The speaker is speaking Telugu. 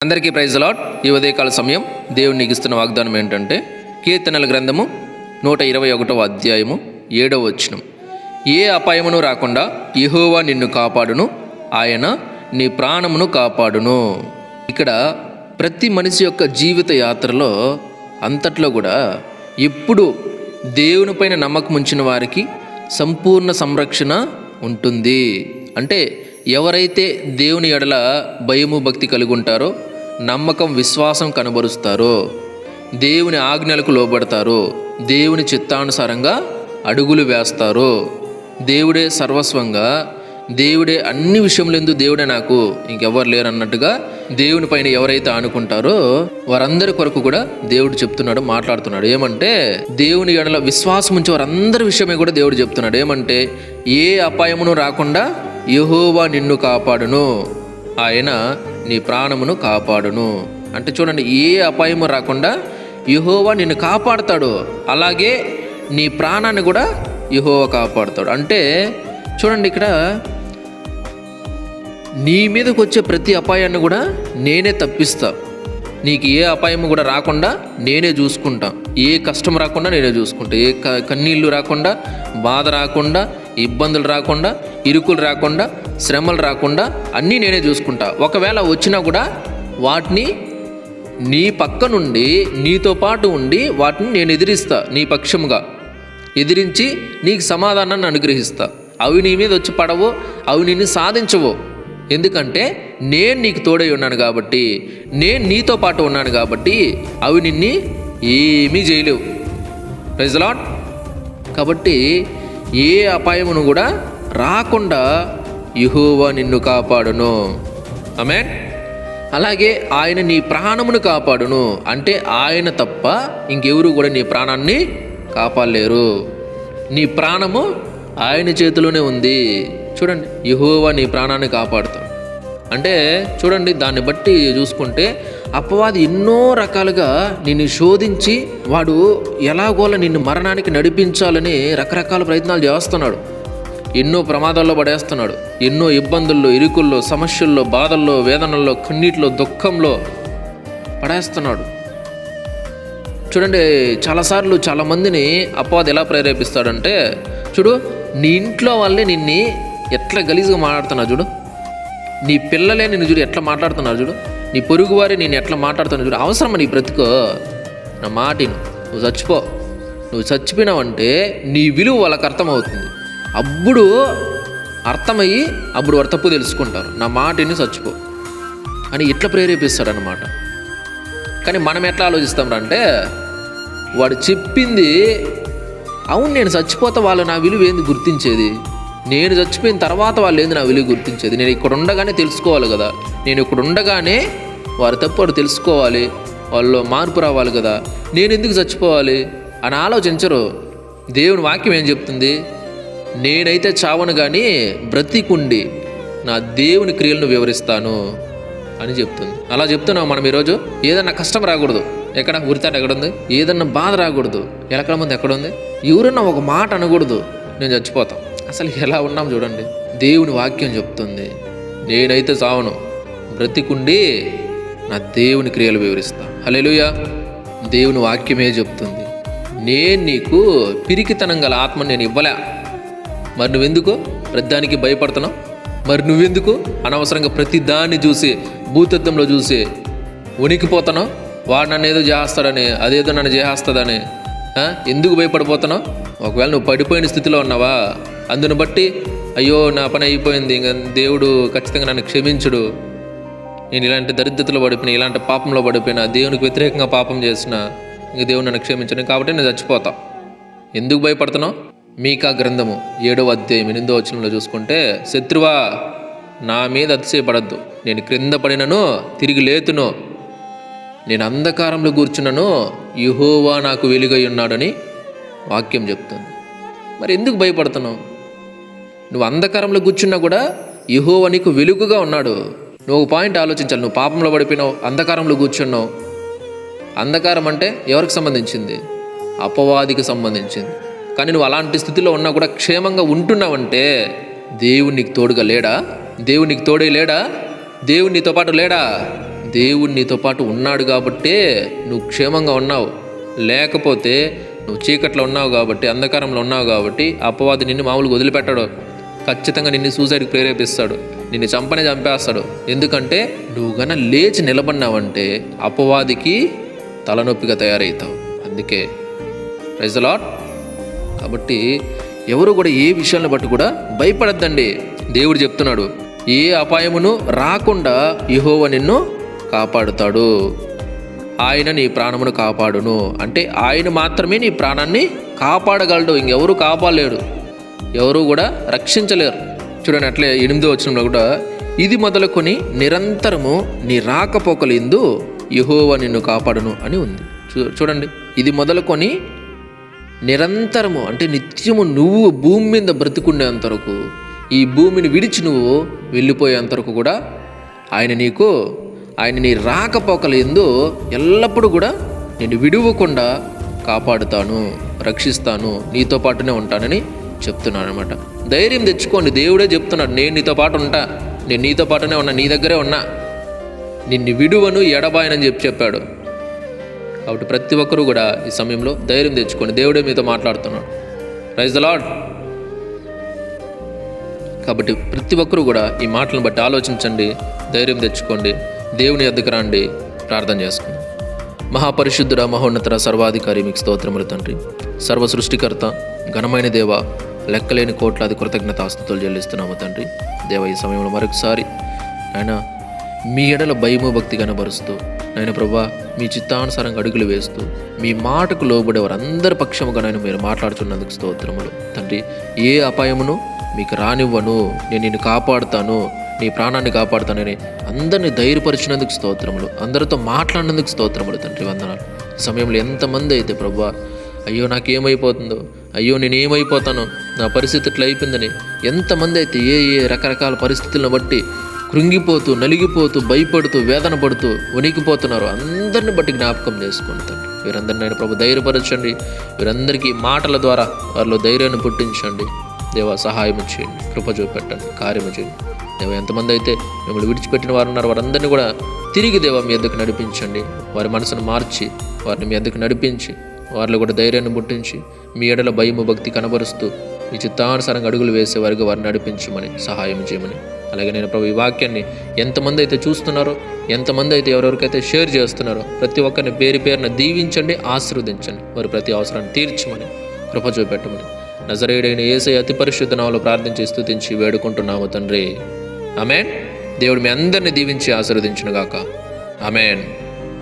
అందరికీ ప్రైజ్ అలాట్ ఈ ఉదయకాల సమయం దేవుడు ఇస్తున్న వాగ్దానం ఏంటంటే కీర్తనల గ్రంథము నూట ఇరవై ఒకటవ అధ్యాయము ఏడవ వచనం. ఏ అపాయమును రాకుండా ఇహోవా నిన్ను కాపాడును ఆయన నీ ప్రాణమును కాపాడును. ఇక్కడ ప్రతి మనిషి యొక్క జీవిత యాత్రలో అంతట్లో కూడా ఎప్పుడు దేవునిపైన నమ్మకం ఉంచిన వారికి సంపూర్ణ సంరక్షణ ఉంటుంది. అంటే ఎవరైతే దేవుని ఎడల భయము భక్తి కలిగి ఉంటారో నమ్మకం విశ్వాసం కనబరుస్తారో? దేవుని ఆజ్ఞలకు లోబడతారో? దేవుని చిత్తానుసారంగా అడుగులు వేస్తారో? దేవుడే సర్వస్వంగా? దేవుడే అన్ని విషయములందు దేవుడే నాకు? ఇంకెవ్వరు లేరు అన్నట్టుగా దేవుని పైన ఎవరైతే ఆనుకుంటారో వారందరి కొరకు కూడా దేవుడు చెప్తున్నాడు మాట్లాడుతున్నాడు. ఏమంటే దేవుని ఎడల విశ్వాసం ఉంచే వారందరి విషయమే కూడా దేవుడు చెప్తున్నాడు. ఏమంటే ఏ అపాయమును రాకుండా యహోవా నిన్ను కాపాడును. ఆయన నీ ప్రాణమును కాపాడును. అంటే చూడండి ఏ అపాయము రాకుండా యెహోవా నిన్ను కాపాడుతాడు. అలాగే నీ ప్రాణాన్ని కూడా యెహోవా కాపాడుతాడు. అంటే చూడండి ఇక్కడ నీ మీదకు వచ్చే ప్రతి అపాయాన్ని కూడా నేనే తప్పిస్తా. నీకు ఏ అపాయం కూడా రాకుండా నేనే చూసుకుంటా. ఏ కష్టం రాకుండా నేనే చూసుకుంటా. ఏ క- కన్నీళ్ళు రాకుండా బాధ రాకుండా ఇబ్బందులు రాకుండా ఇరుకులు రాకుండా శ్రమలు రాకుండా అన్నీ నేనే చూసుకుంటా. ఒకవేళ వచ్చినా కూడా వాటిని నీ పక్క నుండి నీతో పాటు ఉండి వాటిని నేను ఎదిరిస్తా నీ పక్షముగా. ఎదిరించి నీకు సమాధానాన్ని అనుగ్రహిస్తా. అవి నీ మీద వచ్చి పడవు అవి నిన్ను సాధించవు. ఎందుకంటే నేను నీకు తోడై ఉన్నాను కాబట్టి నేను నీతో పాటు ఉన్నాను కాబట్టి అవి నిన్ని ఏమీ చేయలేవు. ప్రజలాట్ కాబట్టి ఏ అపాయమును కూడా రాకుండా యెహోవా నిన్ను కాపాడును. ఆమె అలాగే ఆయన నీ ప్రాణమును కాపాడును. అంటే ఆయన తప్ప ఇంకెవరు కూడా నీ ప్రాణాన్ని కాపాడలేరు. నీ ప్రాణము ఆయన చేతిలోనే ఉంది. చూడండి యెహోవా నీ ప్రాణాన్ని కాపాడుతాడు. అంటే చూడండి దాన్ని బట్టి చూసుకుంటే అపవాది ఎన్నో రకాలుగా నిన్ను శోధించి వాడు ఎలాగోలా నిన్ను మరణానికి నడిపించాలని రకరకాల ప్రయత్నాలు చేస్తున్నాడు. ఎన్నో ప్రమాదాల్లో పడేస్తున్నాడు. ఎన్నో ఇబ్బందుల్లో ఇరుకుల్లో సమస్యల్లో బాధల్లో వేదనల్లో కన్నీటిలో దుఃఖంలో పడేస్తున్నాడు. చూడండి చాలాసార్లు చాలామందిని అపవాది ఎలా ప్రేరేపిస్తాడంటే చూడు నీ ఇంట్లో వాళ్ళే నిన్ని ఎట్లా గలీజ్గా మాట్లాడుతున్నా చూడు. నీ పిల్లలే నిన్ను చూడు ఎట్లా మాట్లాడుతున్నారు చూడు? నీ పొరుగువారి నేను ఎట్లా మాట్లాడుతున్నా చూడు? అవసరమా నీ బ్రతుకో? నా మాటిను నువ్వు చచ్చిపో. నువ్వు చచ్చిపోయినావంటే నీ విలువ వాళ్ళకి అర్థమవుతుంది. అప్పుడు అర్థమయ్యి అప్పుడు వారు తప్పు తెలుసుకుంటారు. నా మాటిని చచ్చిపో. అని ఇట్లా ప్రేరేపిస్తాడనమాట కానీ మనం ఎట్లా ఆలోచిస్తాం అంటే వాడు చెప్పింది అవును నేను చచ్చిపోతే వాళ్ళు నా విలువ ఏంది గుర్తించేది? నేను చచ్చిపోయిన తర్వాత వాళ్ళు ఏంది నా విలువ గుర్తించేది? నేను ఇక్కడ ఉండగానే తెలుసుకోవాలి కదా. నేను ఇక్కడ ఉండగానే వారి తప్పు తెలుసుకోవాలి. వాళ్ళు మార్పు రావాలి కదా. నేను ఎందుకు చచ్చిపోవాలి? అని ఆలోచించరు. దేవుని వాక్యం ఏం చెప్తుంది? నేనైతే చావను కానీ బ్రతికుండి నా దేవుని క్రియలను వివరిస్తాను అని చెప్తుంది. అలా చెప్తున్నాం మనం ఈరోజు. ఏదన్నా కష్టం రాకూడదు. ఎక్కడ ఉరితాడు ఎక్కడుంది? ఏదన్నా బాధ రాకూడదు. ఎలకల ముందు ఎక్కడుంది? ఎవరన్నా ఒక మాట అనకూడదు. నేను చచ్చిపోతాం అసలు ఎలా ఉన్నాం చూడండి. దేవుని వాక్యం చెప్తుంది నేనైతే చావను బ్రతికుండి నా దేవుని క్రియలు వివరిస్తా. హల్లెలూయా. దేవుని వాక్యమే చెప్తుంది నేను నీకు పిరికితనం గల ఆత్మ నేను ఇవ్వలే. మరి నువ్వెందుకు? ప్రతిదానికి భయపడుతున్నావు? మరి నువ్వెందుకు? అనవసరంగా ప్రతి దాన్ని చూసి భూతత్వంలో చూసి ఉనికిపోతున్నావు? వాడు నన్ను ఏదో చేస్తాడని అదేదో నన్ను చేస్తుందని ఎందుకు భయపడిపోతున్నావు? ఒకవేళ నువ్వు పడిపోయిన స్థితిలో ఉన్నావా? అందును బట్టి అయ్యో నా పని అయిపోయింది ఇంకా దేవుడు ఖచ్చితంగా నన్ను క్షమించుడు. నేను ఇలాంటి దరిద్రతలో పడిపోయినా ఇలాంటి పాపంలో పడిపోయినా దేవునికి వ్యతిరేకంగా పాపం చేసిన ఇంక దేవుడు నన్ను క్షమించను కాబట్టి నేను చచ్చిపోతా. ఎందుకు భయపడుతున్నావు? మీకా గ్రంథము ఏడవ అధ్యాయం ఎనిమిదో వచనంలో చూసుకుంటే శత్రువా నా మీద అతిశయపడద్దు. నేను క్రింద పడినను తిరిగి లేతును. నేను అంధకారంలో కూర్చున్నను యుహోవా నాకు వెలుగై ఉన్నాడని వాక్యం చెప్తుంది. మరి ఎందుకు భయపడుతున్నావు? నువ్వు అంధకారంలో కూర్చున్నా కూడా యుహో నీకు వెలుగుగా ఉన్నాడు. నువ్వు ఒక పాయింట్ ఆలోచించాలి. నువ్వు పాపంలో పడిపోయినావు అంధకారంలో కూర్చున్నావు. అంధకారం అంటే ఎవరికి సంబంధించింది? అపవాదికి సంబంధించింది. కానీ నువ్వు అలాంటి స్థితిలో ఉన్నా కూడా క్షేమంగా ఉంటున్నావంటే దేవుడు నీకు తోడుగా లేడా? దేవుడు నీకు తోడే లేడా? దేవుడు నీతో పాటు లేడా? దేవుడు నీతో పాటు ఉన్నాడు కాబట్టే నువ్వు క్షేమంగా ఉన్నావు. లేకపోతే నువ్వు చీకట్లో ఉన్నావు కాబట్టి అంధకారంలో ఉన్నావు కాబట్టి అపవాది నిన్ను మామూలుగా వదిలిపెట్టాడు. ఖచ్చితంగా నిన్ను సూసైడ్కి ప్రేరేపిస్తాడు. నిన్ను చంపనే చంపేస్తాడు. ఎందుకంటే నువ్వు గన లేచి నిలబడినావంటే అపవాదికి తలనొప్పిగా తయారవుతావు అందుకే రైజలాట్ కాబట్టి ఎవరు కూడా ఏ విషయాలను బట్టి కూడా భయపడద్దండి. దేవుడు చెప్తున్నాడు ఏ అపాయమును రాకుండా ఇహోవ నిన్ను కాపాడుతాడు. ఆయన నీ ప్రాణమును కాపాడును. అంటే ఆయన మాత్రమే నీ ప్రాణాన్ని కాపాడగలడు. ఇంకెవరు కాపాడలేడు. ఎవరూ కూడా రక్షించలేరు. చూడండి అట్లే ఎనిమిదో వచ్చినప్పుడు కూడా ఇది మొదలుకొని నిరంతరము నీ రాకపోకలు ఎందు యెహోవా నిన్ను కాపాడును అని ఉంది. చూ- చూడండి ఇది మొదలుకొని నిరంతరము అంటే నిత్యము నువ్వు భూమి మీద బ్రతికుండేంత వరకు ఈ భూమిని విడిచి నువ్వు వెళ్ళిపోయేంత వరకు కూడా ఆయన నీకు ఆయన నీ రాకపోకలు ఎందు ఎల్లప్పుడూ కూడా నేను విడువకుండా కాపాడుతాను రక్షిస్తాను నీతో పాటునే ఉంటానని చెప్తున్నాను అనమాట ధైర్యం తెచ్చుకోండి దేవుడే చెప్తున్నాడు నేను నీతో పాటు ఉంటా నేను నీతో పాటునే ఉన్నా నీ దగ్గరే ఉన్నా. నిన్ను విడువను ఎడబాయనని చెప్పి చెప్పాడు. కాబట్టి ప్రతి ఒక్కరూ కూడా ఈ సమయంలో ధైర్యం తెచ్చుకోండి దేవుడే మీతో మాట్లాడుతున్నాడు. రైజ్ ద లాడ్ కాబట్టి ప్రతి ఒక్కరూ కూడా ఈ మాటలను బట్టి ఆలోచించండి ధైర్యం తెచ్చుకోండి దేవుని ఎద్దకు రండి ప్రార్థన చేసుకుందాం. మహాపరిశుద్ధుడ మహోన్నతర సర్వాధికారి మీకు స్తోత్రములు తండ్రి. సర్వ సృష్టికర్త ఘనమైన దేవ లెక్కలేని కోట్లాది కృతజ్ఞత ఆస్తుతులు చెల్లిస్తున్నాము తండ్రి. దేవ ఈ సమయంలో మరొకసారి ఆయన మీ ఎడల భయము భక్తి కనబరుస్తూ నాయన ప్రభా మీ చిత్తానుసారంగా అడుగులు వేస్తూ మీ మాటకు లోబడే వారందరి పక్షముగా నేను మీరు మాట్లాడుతున్నందుకు స్తోత్రములు. తండ్రి ఏ అపాయమును మీకు రానివ్వను నేను నిన్ను కాపాడుతాను నీ ప్రాణాన్ని కాపాడుతానని అందరిని ధైర్యపరిచినందుకు స్తోత్రములు అందరితో మాట్లాడినందుకు స్తోత్రములు తండ్రి వందనాలు. సమయంలో ఎంతమంది అయితే ప్రభా అయ్యో నాకేమైపోతుందో? అయ్యో నేను ఏమైపోతానో నా పరిస్థితి ఇట్లా అయిపోయిందని ఎంతమంది అయితే ఏ ఏ రకరకాల పరిస్థితులను బట్టి కృంగిపోతూ నలిగిపోతూ భయపడుతూ వేదన పడుతూ వణికిపోతున్నారు అందరిని బట్టి జ్ఞాపకం చేసుకుంటాను తండ్రి. వీరందరిని నేను ప్రభు ధైర్యపరచండి. వీరందరికీ మాటల ద్వారా వారిలో ధైర్యాన్ని పుట్టించండి. దేవ సహాయం చేయండి. కృప చూపెట్టండి. కార్యము చేయండి. దేవ ఎంతమంది అయితే మిమ్మల్ని విడిచిపెట్టిన వారు ఉన్నారు వారందరినీ కూడా తిరిగి దేవ మీ ఎద్దకు నడిపించండి. వారి మనసును మార్చి వారిని మీ ఎద్దకు నడిపించి వారిలో కూడా ధైర్యాన్ని ముట్టించి మీ ఎడల భయము భక్తి కనబరుస్తూ మీ చిత్తానుసారంగా అడుగులు వేసే వారికి వారిని నడిపించమని సహాయం చేయమని. అలాగే నేను ప్రభు ఈ వాక్యాన్ని ఎంతమంది అయితే చూస్తున్నారో ఎంతమంది అయితే ఎవరెవరికైతే షేర్ చేస్తున్నారో ప్రతి ఒక్కరిని పేరు పేరున దీవించండి ఆశీర్వదించండి. వారి ప్రతి అవసరాన్ని తీర్చమని కృప చూపెట్టమని. నజరేయుడైన ఏసై అతి పరిశుద్ధ నామలు ప్రార్థించి స్థుతించి వేడుకుంటున్నాము తండ్రి. ఆమెన్. దేవుడు మీ అందరిని దీవించి ఆశీర్వదించునుగాక. ఆమెన్.